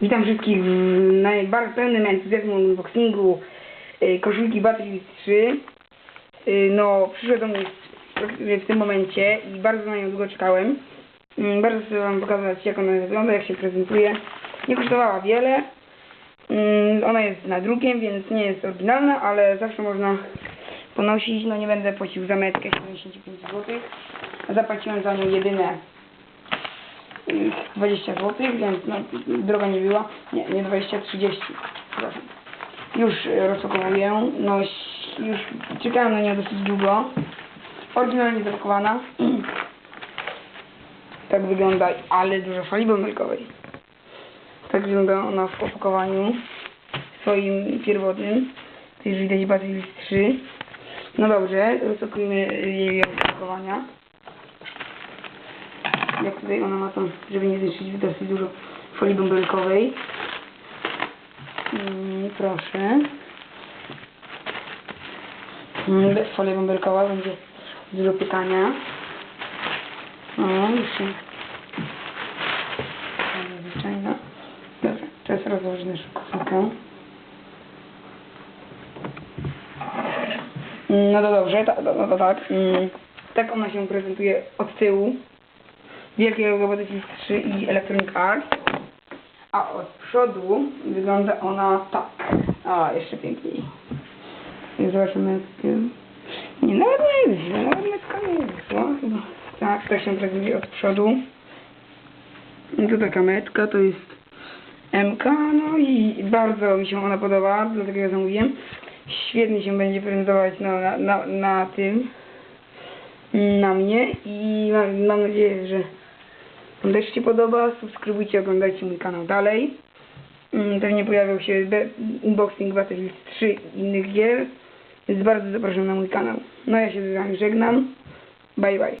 Witam wszystkich w najbardziej pełnym entuzjazmu unboxingu y, koszulki Battlefield 3. Y, No, przyszła do mnie w- w tym momencie i bardzo na nią długo czekałem. Mm, Bardzo chcę Wam pokazać, jak ona wygląda, jak się prezentuje. Nie kosztowała wiele. Mm, Ona jest na drukiem, więc nie jest oryginalna, ale zawsze można ponosić. No nie będę płacił za metkę 75 zł. Zapłaciłem za nią jedyne 20 zł, więc no, droga nie była. Nie, nie 20, 30. Przepraszam. Już e, rozpakowuję. No już czekałem na nią dosyć długo. Oryginalnie zapakowana. tak wygląda, ale dużo fali bąbelkowej. Tak wygląda ona w opakowaniu swoim pierwotnym. Tu już widać Battlefield 3. No dobrze, rozpakujemy jej opakowania jak tutaj ona ma tam, żeby nie zniszczyć dosyć dużo folii bąbelkowej. Mm, proszę. Mm, bez folii bąbelkowa będzie dużo pytania. O, jeszcze. Zwyczajna. Dobra, teraz rozłożymy szybko. Mm, No to dobrze, to, no to tak. Tak ona się prezentuje od tyłu. Wielkiego Battlefield 3 i Electronic Arts. A od przodu wygląda ona tak. A, jeszcze piękniej. I Zobaczymy. Nie, nawet nie jest źle, nawet metka nie jest zła chyba. Tak, tak się prezentuje od przodu. I to taka metka, to jest MK, no i bardzo mi się ona podoba, dlatego ją zamówiłem. Świetnie się będzie prezentować no, na, na, na tym, na mnie i mam, mam nadzieję, że Też się podoba. Subskrybujcie, oglądajcie mój kanał dalej. Mm, Pewnie pojawią się unboxing Battlefield 3 i innych gier, więc bardzo zapraszam na mój kanał. No ja się z Wami żegnam. Bye bye.